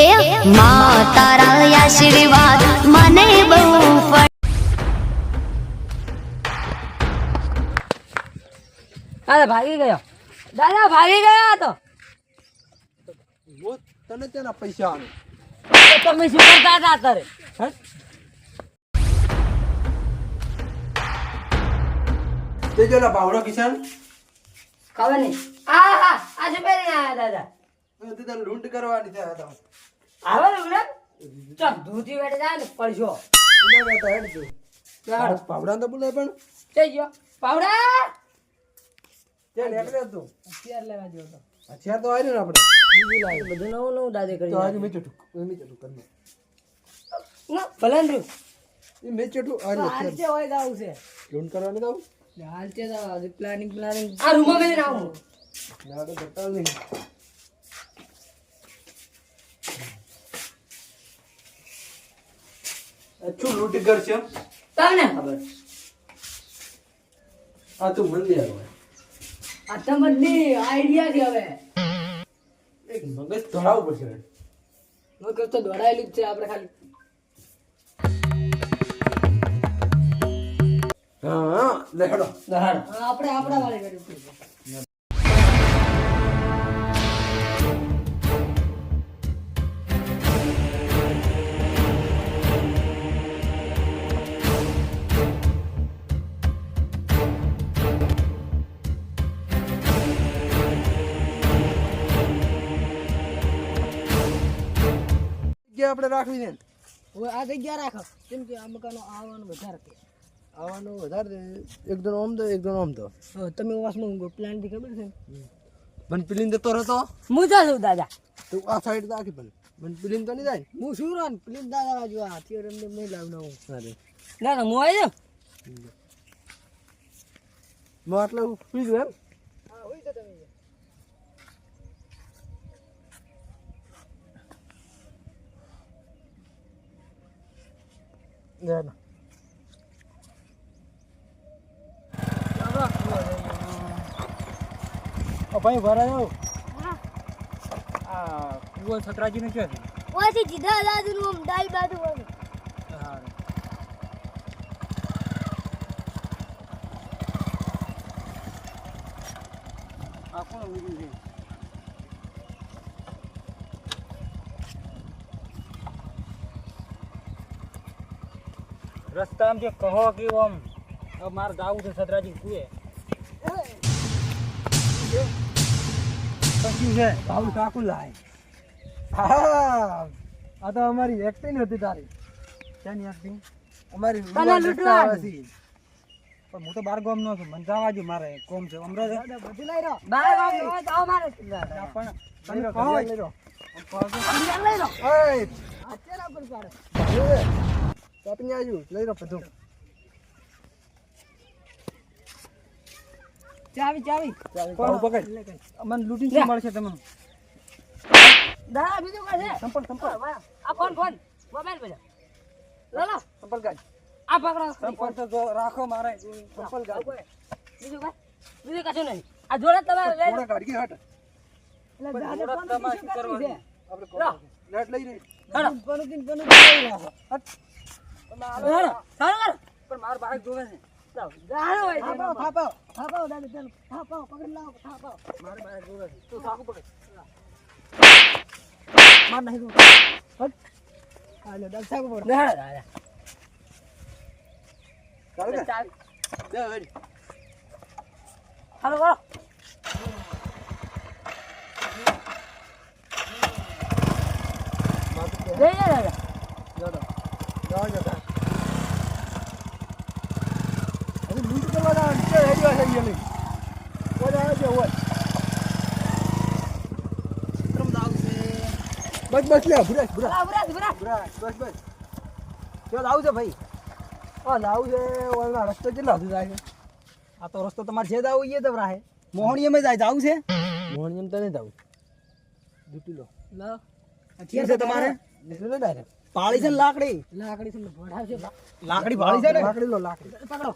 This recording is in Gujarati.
એ માં તારા આશીર્વાદ મને બહુ અરે ભાગી ગયો. દાદા ભાગી ગયા તો. તને તેના પૈસા આલું. તમે શું કરતા હતા અત્યારે? તે જો લા બાવળો કિશન? ખબર નહીં. આ હા આજે પહેરીને આવ્યા દાદા. તે તને લૂંટ કરવાની છે આ તો. આવે ને ચમ ધૂતી બેઠે જાય ને પડશો એના તો હેડ તું. ચાલો. બાવળાને તો બોલે પણ. જઈ ગયો. પાવડા! ચાલ એકલે તું. અત્યાર લેવા જો તો. હથિયાર તો આવ્યું ને આપણે. બીજી લાવ્યું. બધું નવું નવું દાદે કરી તો આજે મેં ચૂટું મેં ચૂટું કરી ના ભલે ને. એ મેં ચૂટું આજે હથિયાર હાલતે હોય તો છે. લૂંટ કરવાની તો હાલતે હજુ પ્લાનિંગ પ્લાનિંગ આ રૂમમાં બેસીને આવું. ના તો બતાવ નહીં. શું લૂંટ કરશે તમને ખબર આ તું મંદિર હવે. આ તમારી આઈડિયા છે હવે. એક મગજ દોડાવવું પડશે મગજ તો દોડાયેલું જ છે આપણે ખાલી. હા દહાડો દહાડો હેડો આપણે આપણા વાળી ગાડી જગ્યા આપણે રાખવી છે હવે આ જગ્યા રાખો. કેમ કે આ મકાનો આવવાનું વધારે કે આવવાનું વધારે. એક જણો આમ તો એક જણો આમ તો. તમે વાસમાં પ્લાનથી ખબર છે? મને પીલીને જતો રહેતો? હું જા દાદા. તું આ સાઈડ તો આખી પણ મને પીલીને તો નહીં જાય? હું શું રાન પ્લીઝ દાદા બાજુ આ હથિયાર એમને નહીં લાવના હું. અરે. ના ના હું આવી જાઉં? મેં આટલે સુઈ ગયો એમ? હા હોય તો તમે લે ના. ઓ ભાઈ ભરાયો આ કુવો છત્રાજી ને ક્યાં ઓછી જીધા દાદુ નું આમ ડાઈ બાજુ હોય આ કોણ ઊભું છે રસ્તા જે કહો કે આમ મારે જાવું છે સદરાજી કુએ. પછી છે ભાવ કાકુ લાય. હા આ તો અમારી એક્ટિંગ હતી તારી. ક્યાંની એક્ટિંગ અમારી. પણ હું તો બાર ગામ નો છું મને જવા જો મારે કોમ છે અમરાજ. બધું લઈ રહ્યો બાર વાગે હોય તો મારે. પણ તમે કહો. લઈ લો લઈ લો ઓય. હથિયાર ઉપર પાડે શોપિંગ આવ્યું લઈ લો બધું ચાવી ચાવી ભાવ પકડ મને લૂંટી શું મળશે તમને દાદા બીજું છે સંપલ સંપલ આ ફોન ફોન મોબાઈલ પર લો લો સંપલ ગાજ આ પકડો સંપલ તો રાખો મારે સંપલ ગાજ બીજું કઈ બીજું કશું નહીં આ જોડે તમારે થોડા કાઢી હટ એટલે જોડે ફોન શું શું કરવી છે આપણે લઈ રહી હટ હેડો સારું કરો પણ માર બાઈક જોવે છે. દાડો હોય થાપાવ થાપાવ થાપાવ રેડી છે લઈ કોઈ આવે છે હોય બસ બસ લે ભુરા ભુરા બુરા બુરા ભુરા બસ બસ. ચાલ આવું છે ભાઈ. હા લાવું છે ઓલા રસ્તો કેટલા સુધી જાય છે? આ તો રસ્તો તમારે જે જાવ એ તો રાહે મોહણીએ જાય જાવું છે? મોહણીયમ તો નહીં જાવું. ડ્યુટી લો. લો. ઠીક છે તમારે? નીકળે ડાયરેક્ટ પાળી છે ને લાકડી? લાકડી છે ભડાવશે લાકડી પાળી છે ને? લાકડી લો લાકડી. પકડો.